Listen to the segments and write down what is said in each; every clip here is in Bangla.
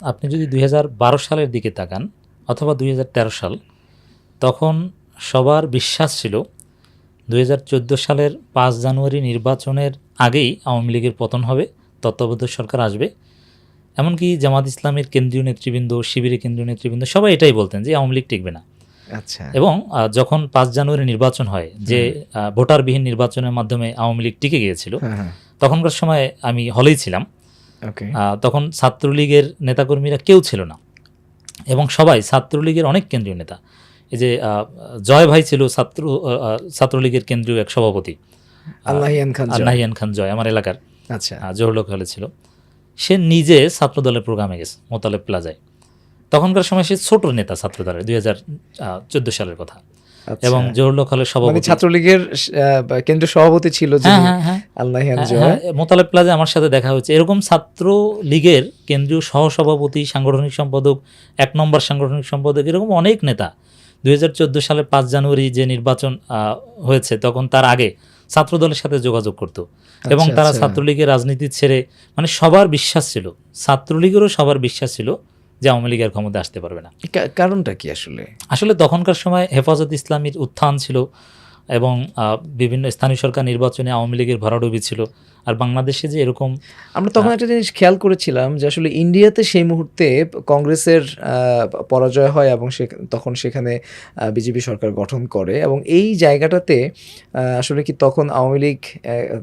আপনি যদি দুই হাজার বারো সালের দিকে তাকান অথবা দুই হাজার তেরো সাল তখন সবার বিশ্বাস ছিল দু হাজার চোদ্দ সালের পাঁচ জানুয়ারি নির্বাচনের আগেই আওয়ামী লীগের পতন হবে তত্ত্বাবধায়ক সরকার আসবে। এমনকি জামাত ইসলামের কেন্দ্রীয় নেতৃবৃন্দ শিবিরের কেন্দ্রীয় নেতৃবৃন্দ সবাই এটাই বলতেন যে আওয়ামী লীগ টিকবে না। আচ্ছা। এবং যখন পাঁচ জানুয়ারি নির্বাচন হয় যে ভোটারবিহীন নির্বাচনের মাধ্যমে আওয়ামী লীগ টিকে গিয়েছিল হ্যাঁ হ্যাঁ। তখনকার সময় আমি হলেই ছিলাম। তখন ছাত্রলীগের নেতাকর্মীরা কেউ ছিল না। এবং সবাই ছাত্রলীগের অনেক কেন্দ্রীয় নেতা। এই যে জয় ভাই ছিল ছাত্র ছাত্রলীগের কেন্দ্রীয় এক সভাপতি। আল্লাহিয়ান খান জয়। খান জয় আমার এলাকার। আচ্ছা। জহরলোক হলে ছিল। সে নিজে ছাত্রদলের প্রোগ্রামে গেছে মোতালেব প্লাজায়। তখনকার সময় সে ছোট নেতা ছাত্রদলের দুই হাজার চোদ্দ সালের কথা। এবং জহরলোক হলের মানে সভাপতি ছাত্রলীগের কেন্দ্রীয় সভাপতি ছিল হ্যাঁ হ্যাঁ হ্যাঁ। মোতালেব প্লাজা আমার সাথে দেখা হয়েছে। এরকম ছাত্র লীগের কেন্দ্রীয় সহসভাপতি সাংগঠনিক সম্পাদক এক নম্বর সাংগঠনিক সম্পাদক এরকম অনেক নেতা। দুই হাজার চোদ্দ সালে পাঁচ জানুয়ারি যে নির্বাচন আহ, হয়েছে তখন তার আগে ছাত্রদলের সাথে যোগাযোগ করত। এবং আচ্ছা, তারা আচ্ছা। ছাত্রলীগের রাজনীতি ছেড়ে মানে সবার বিশ্বাস ছিল। ছাত্রলীগেরও সবার বিশ্বাস ছিল। যে আওয়ামী লীগের ক্ষমতা আসতে পারবে না। কারণটা কি আসলে? আসলে তখনকার সময় হেফাজত ইসলামীর উত্থান ছিল এবং বিভিন্ন স্থানীয় সরকার নির্বাচনে আওয়ামী লীগের ভরাডুবি ছিল। আর বাংলাদেশে যে এরকম আমরা তখন একটা জিনিস খেয়াল করেছিলাম যে আসলে ইন্ডিয়াতে সেই মুহূর্তে কংগ্রেসের পরাজয় হয় এবং সে তখন সেখানে বিজেপি সরকার গঠন করে এবং এই জায়গাটাতে আসলে কি তখন আওয়ামী লীগ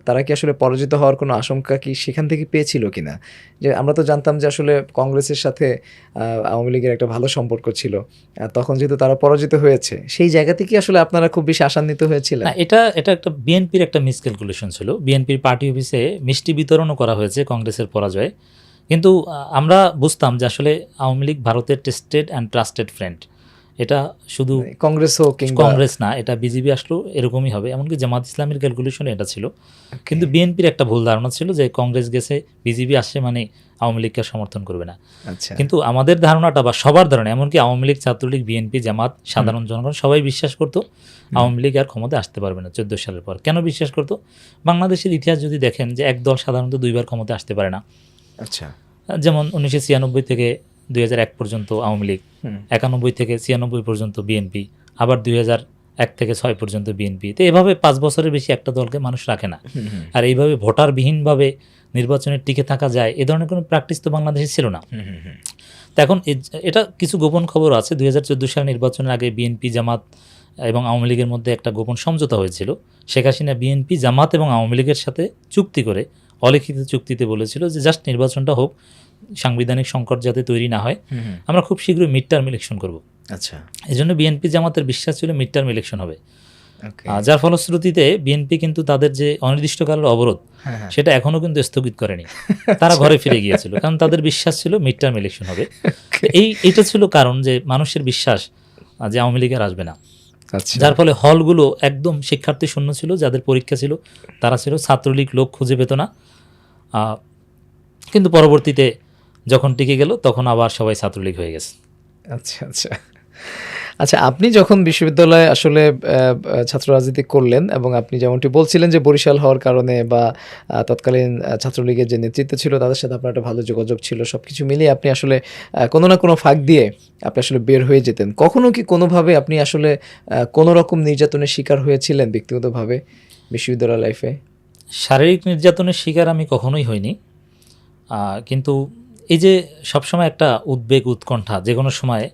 তারা কি আসলে পরাজিত হওয়ার কোনো আশঙ্কা কি সেখান থেকে পেয়েছিল কিনা? যে আমরা তো জানতাম যে আসলে কংগ্রেসের সাথে আওয়ামী লীগের একটা ভালো সম্পর্ক ছিল। তখন যেহেতু তারা পরাজিত হয়েছে সেই জায়গা থেকে আসলে আপনারা খুব বেশি আশান্বিত হয়েছিলেন না, এটা এটা একটা বিএনপির একটা মিসক্যালকুলেশন ছিল। বিএনপির পার্টি অফিসে মিষ্টি বিতরণও করা হয়েছে কংগ্রেসের পরাজয়ে। কিন্তু আমরা বুঝতাম যে আসলে আওয়ামী লীগ ভারতের টেস্টেড অ্যান্ড ট্রাস্টেড ফ্রেন্ড এটা শুধু কংগ্রেস হোক কংগ্রেস না এটা বিজেপি আসলেও এরকমই হবে। এমনকি জামাত ইসলামের ক্যালকুলেশনে এটা ছিল। কিন্তু বিএনপির একটা ভুল ধারণা ছিল যে কংগ্রেস গেছে বিজেপি আসছে মানে আওয়ামী লীগকে সমর্থন করবে না। আচ্ছা। কিন্তু আমাদের ধারণাটা বা সবার ধারণা এমনকি আওয়ামী লীগ ছাত্রলীগ বিএনপি জামাত সাধারণ জনগণ সবাই বিশ্বাস করতো আওয়ামী লীগ আর ক্ষমতা আসতে পারবে না চোদ্দ সালের পর। কেন বিশ্বাস করতো? বাংলাদেশের ইতিহাস যদি দেখেন যে এক দল সাধারণত দুইবার ক্ষমতা আসতে পারে না। আচ্ছা। যেমন উনিশশো ছিয়ানব্বই থেকে দুই এক পর্যন্ত আওয়ামী লীগ একানব্বই থেকে ছিয়ানব্বই পর্যন্ত বিএনপি আবার দুই এক থেকে ছয় পর্যন্ত বিএনপি। তো এভাবে পাঁচ বছরের বেশি একটা দলকে মানুষ রাখে না। আর এইভাবে ভোটারবিহীনভাবে নির্বাচনে টিকে থাকা যায় এ ধরনের কোনো প্র্যাকটিস তো বাংলাদেশে ছিল না। তো এখন এটা কিছু গোপন খবর আছে। দুই হাজার চোদ্দ সাল নির্বাচনের আগে বিএনপি জামাত এবং আওয়ামী লীগের মধ্যে একটা গোপন সমঝোতা হয়েছিল। শেখ হাসিনা বিএনপি জামাত এবং আওয়ামী লীগের সাথে চুক্তি করে অলিখিত চুক্তিতে বলেছিল যে জাস্ট নির্বাচনটা হোক সাংবিধানিক সংকট যাতে তৈরি না হয়। আমরা খুব শীঘ্রই মিড টার্ম ইলেকশন করব। আচ্ছা। এই জন্য বিএনপি জামাতের বিশ্বাস ছিল মিড টার্ম ইলেকশন হবে যার ফলশ্রুতিতে বিএনপি কিন্তু তাদের যে অনির্দিষ্টকালের অবরোধ হ্যাঁ হ্যাঁ। সেটা এখনও কিন্তু স্থগিত করেনি। তারা ঘরে ফিরে গিয়েছিল কারণ তাদের বিশ্বাস ছিল মিড টার্ম ইলেকশন হবে এই এটা ছিল কারণ যে মানুষের বিশ্বাস যে আওয়ামী লীগ আর আসবে না। আচ্ছা। যার ফলে হলগুলো একদম শিক্ষার্থী শূন্য ছিল যাদের পরীক্ষা ছিল তারা ছিল ছাত্রলীগ লোক খুঁজে পেত না। কিন্তু পরবর্তীতে যখন টিকে গেল তখন আবার সবাই ছাত্রলীগ হয়ে গেছে। আচ্ছা আচ্ছা। আচ্ছা আপনি যখন বিশ্ববিদ্যালয়ে আসলে ছাত্র রাজনীতি করলেন এবং আপনি যেমনটি বলছিলেন যে বরিশাল হওয়ার কারণে বা তৎকালীন ছাত্রলীগের যে নেতৃত্ব ছিল তাদের সাথে আপনার একটা ভালো যোগাযোগ ছিল সব কিছু মিলিয়ে আপনি আসলে কোনো না কোনো ফাঁক দিয়ে আপনি আসলে বের হয়ে যেতেন। কখনো কি কোনোভাবে আপনি আসলে কোনো রকম নির্যাতনের শিকার হয়েছিলেন ব্যক্তিগতভাবে বিশ্ববিদ্যালয় লাইফে? শারীরিক নির্যাতনের শিকার আমি কখনোই হইনি। কিন্তু এই যে সবসময় একটা উদ্বেগ উৎকণ্ঠা যে কোনো সময়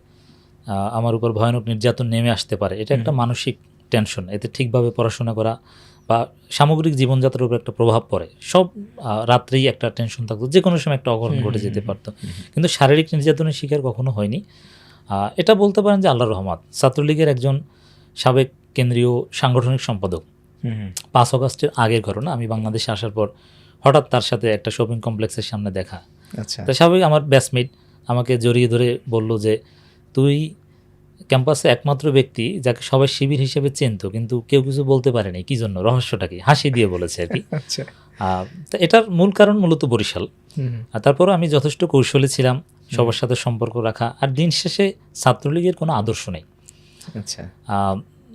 আমার উপর ভয়ানক নির্যাতন নেমে আসতে পারে এটা একটা মানসিক টেনশন এতে ঠিকভাবে পড়াশোনা করা বা সামগ্রিক জীবনযাত্রার উপর একটা প্রভাব পড়ে সব রাত্রেই একটা টেনশন থাকতো যে কোনো সময় একটা অঘটন ঘটে যেতে পারতো। কিন্তু শারীরিক নির্যাতনের শিকার কখনো হয়নি। এটা বলতে পারেন যে আল্লাহ রহমত ছাত্রলীগের একজন সাবেক কেন্দ্রীয় সাংগঠনিক সম্পাদক। পাঁচ অগস্টের আগের ঘটনা আমি বাংলাদেশে আসার পর হঠাৎ তার সাথে একটা শপিং কমপ্লেক্সের সামনে দেখা। তো স্বাভাবিক আমার ব্যাচমেট আমাকে জড়িয়ে ধরে বলল যে তুই ক্যাম্পাসে একমাত্র ব্যক্তি যাকে সবাই শিবির হিসেবে চিনত কিন্তু কেউ কিছু বলতে পারেনি কি জন্য? রহস্যটা কি হাসি দিয়ে বলেছে আর কি। আচ্ছা। এটার মূল কারণ মূলত বরিশাল। আর তারপরও আমি যথেষ্ট কৌশলী ছিলাম সবার সাথে সম্পর্ক রাখা আর দিন শেষে ছাত্রলীগের কোনো আদর্শ নেই। আচ্ছা।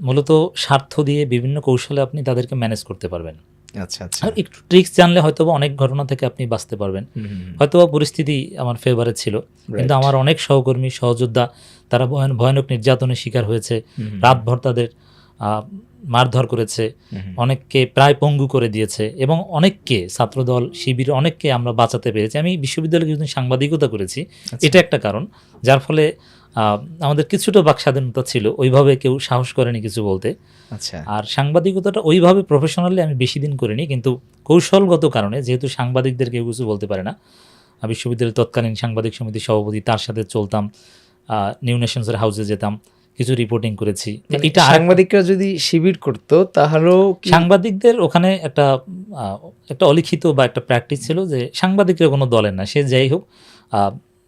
মূলত স্বার্থ দিয়ে বিভিন্ন কৌশলে আপনি তাদেরকে ম্যানেজ করতে পারবেন। আচ্ছা আচ্ছা। আর একটু ট্রিক্স জানলে হয়তো অনেক ঘটনা থেকে আপনি বাঁচতে পারবেন। হয়তো পরিস্থিতি আমার ফেভারে ছিল। কিন্তু আমার অনেক সহকর্মী সহযোদ্ধা তারা ভয়ানক নির্যাতনের শিকার হয়েছে। হুম, রাতভর তাদের মারধর করেছে। অনেককে প্রায় পঙ্গু করে দিয়েছে এবং অনেককে ছাত্রদল শিবির অনেককে আমরা বাঁচাতে পেরেছি। আমি বিশ্ববিদ্যালয়ে কিছুদিন সাংবাদিকতা করেছি। আচ্ছা। এটা একটা কারণ। যার ফলে আমাদের কিছুটা বাক স্বাধীনতা ছিল ওইভাবে কেউ সাহস করেনি কিছু বলতে। আচ্ছা। আর সাংবাদিকতাটা ওইভাবে প্রফেশনালি আমি বেশি দিন করিনি কিন্তু কৌশলগত কারণে যেহেতু সাংবাদিকদের কেউ কিছু বলতে পারে না বিশ্ববিদ্যালয়ের তৎকালীন সাংবাদিক সমিতির সভাপতি তার সাথে চলতাম নিউ নেশনসের হাউসে যেতাম কিছু রিপোর্টিং করেছি। মানে এটা সাংবাদিকরা যদি শিবির করতো তাহলেও সাংবাদিকদের ওখানে একটা একটা অলিখিত বা একটা প্র্যাকটিস ছিল যে সাংবাদিকরা কোনো দলের না সে যাই হোক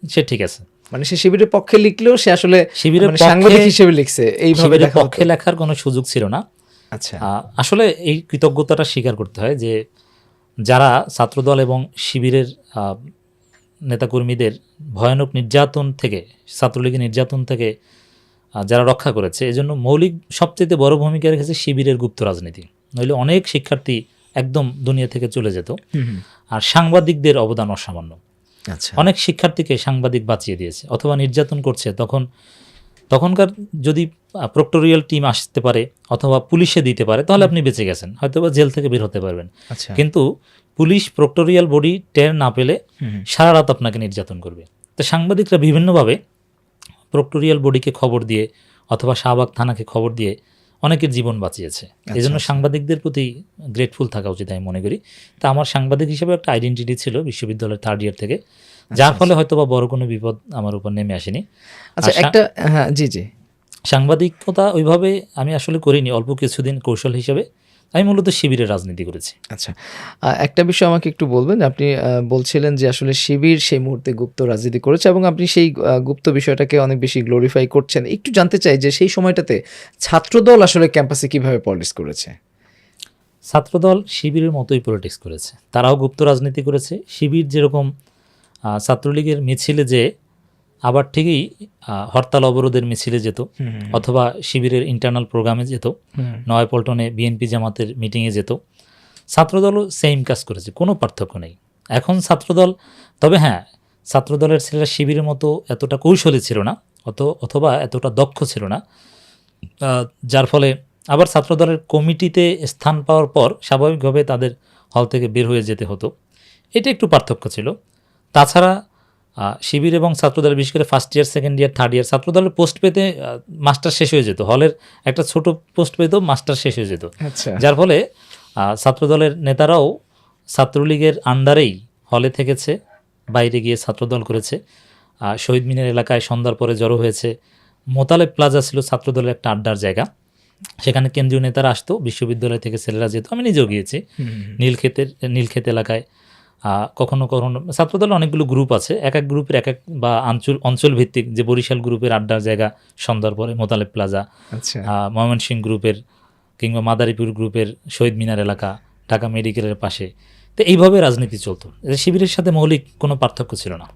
সে ঠিক আছে। মানে সে শিবিরের পক্ষে লিখলেও সে আসলে শিবিরের মানে সাংবাদিক হিসেবে লিখছে এইভাবে পক্ষে লেখার কোনো সুযোগ ছিল না। আচ্ছা। আসলে এই কৃতজ্ঞতাটা স্বীকার করতে হয় যে যারা ছাত্রদল এবং শিবিরের নেতাকর্মীদের ভয়ানক নির্যাতন থেকে ছাত্রলীগের নির্যাতন থেকে যারা রক্ষা করেছে এজন্য মৌলিক সবচেয়ে বড় ভূমিকা রেখেছে শিবিরের গুপ্ত রাজনীতি। নইলে অনেক শিক্ষার্থী একদম দুনিয়া থেকে চলে যেত। আর সাংবাদিকদের অবদান অসামান্য। অনেক শিক্ষার্থীকে সাংবাদিক বাঁচিয়ে দিয়েছে অথবা নির্যাতন করছে। তখন তখনকার যদি প্রক্টোরিয়াল টিম আসতে পারে অথবা পুলিশে দিতে পারে তাহলে আপনি বেঁচে গেছেন হয়তো বা জেল থেকে বের হতে পারবেন। আচ্ছা। কিন্তু পুলিশ প্রক্টোরিয়াল বডি টের না পেলে। সারা রাত আপনাকে নির্যাতন করবে। তো সাংবাদিকরা বিভিন্নভাবে প্রক্টোরিয়াল বডিকে খবর দিয়ে অথবা শাহবাগ থানাকে খবর দিয়ে অনেকের জীবন বাঁচিয়েছে। এই জন্য আচ্ছা। সাংবাদিকদের প্রতি গ্রেটফুল থাকা উচিত আমি মনে করি। তা আমার সাংবাদিক হিসেবে একটা আইডেন্টিটি ছিল বিশ্ববিদ্যালয়ের থার্ড ইয়ার থেকে। যার ফলে হয়তো বা বড় কোনো বিপদ আমার উপর নেমে আসেনি। আচ্ছা একটা হ্যাঁ জি জি। সাংবাদিকতা ওইভাবে আমি আসলে করিনি অল্প কিছুদিন কৌশল হিসেবে। আমি মূলত শিবিরের রাজনীতি করেছি। আচ্ছা একটা বিষয় আমাকে একটু বলবেন আপনি বলছিলেন যে আসলে শিবির সেই মুহূর্তে গুপ্ত রাজনীতি করেছে এবং আপনি সেই গুপ্ত বিষয়টাকে অনেক বেশি গ্লোরিফাই করছেন। একটু জানতে চাই যে সেই সময়টাতে ছাত্রদল আসলে ক্যাম্পাসে কীভাবে পলিটিক্স করেছে? ছাত্রদল শিবিরের মতোই পলিটিক্স করেছে। তারাও গুপ্ত রাজনীতি করেছে। শিবির যেরকম ছাত্রলীগের মিছিলে যে আবার ঠিকই হরতাল অবরোধের মিছিলে যেত অথবা শিবিরের ইন্টারনাল প্রোগ্রামে যেত নয়াপল্টনে বিএনপি জামাতের মিটিংয়ে যেত। ছাত্রদলও সেম কাজ করেছে কোনো পার্থক্য নেই। এখন ছাত্রদল তবে হ্যাঁ ছাত্রদলের ছেলেরা শিবিরের মতো এতটা কৌশলী ছিল না অত অথবা এতটা দক্ষ ছিল না। যার ফলে আবার ছাত্রদলের কমিটিতে স্থান পাওয়ার পর স্বাভাবিকভাবে তাদের হল থেকে বের হয়ে যেতে হতো। এটা একটু পার্থক্য ছিল। তাছাড়া শিবির এবং ছাত্রদল বিশেষ করে first year second year third year ছাত্রদলের পোস্ট পেতে মাস্টার শেষ হয়ে যেত। হলের একটা ছোট পোস্ট পেতেও মাস্টার শেষ হয়ে যেত। আচ্ছা। যার ফলে ছাত্রদলের নেতারাও ছাত্রলীগের আন্ডারেই হলে থেকেছে বাইরে গিয়ে ছাত্রদল করেছে। শহীদ মিনার এলাকায় সন্ধ্যার পরে জড়ো হয়েছে। মোতালেব প্লাজা ছিল ছাত্রদলের একটা আড্ডার জায়গা। সেখানে কেন্দ্রীয় নেতারা আসতো বিশ্ববিদ্যালয় থেকে ছেলেরা যেত আমি নিজেও গিয়েছি। নীলক্ষেতের নীলক্ষেত এলাকায়। কখনো কখনো ছাত্রদলের অনেকগুলো গ্রুপ আছে। এক এক গ্রুপের এক এক বা আঞ্চল অঞ্চল ভিত্তিক যে বরিশাল গ্রুপের আড্ডার জায়গা সন্ধ্যার পরে মোতালেব প্লাজা ময়মনসিং ময়মনসিংহ গ্রুপের কিংবা মাদারীপুর গ্রুপের শহীদ মিনার এলাকা ঢাকা মেডিকেলের পাশে। তো এইভাবে রাজনীতি চলতো। শিবিরের সাথে মৌলিক কোনো পার্থক্য ছিল না।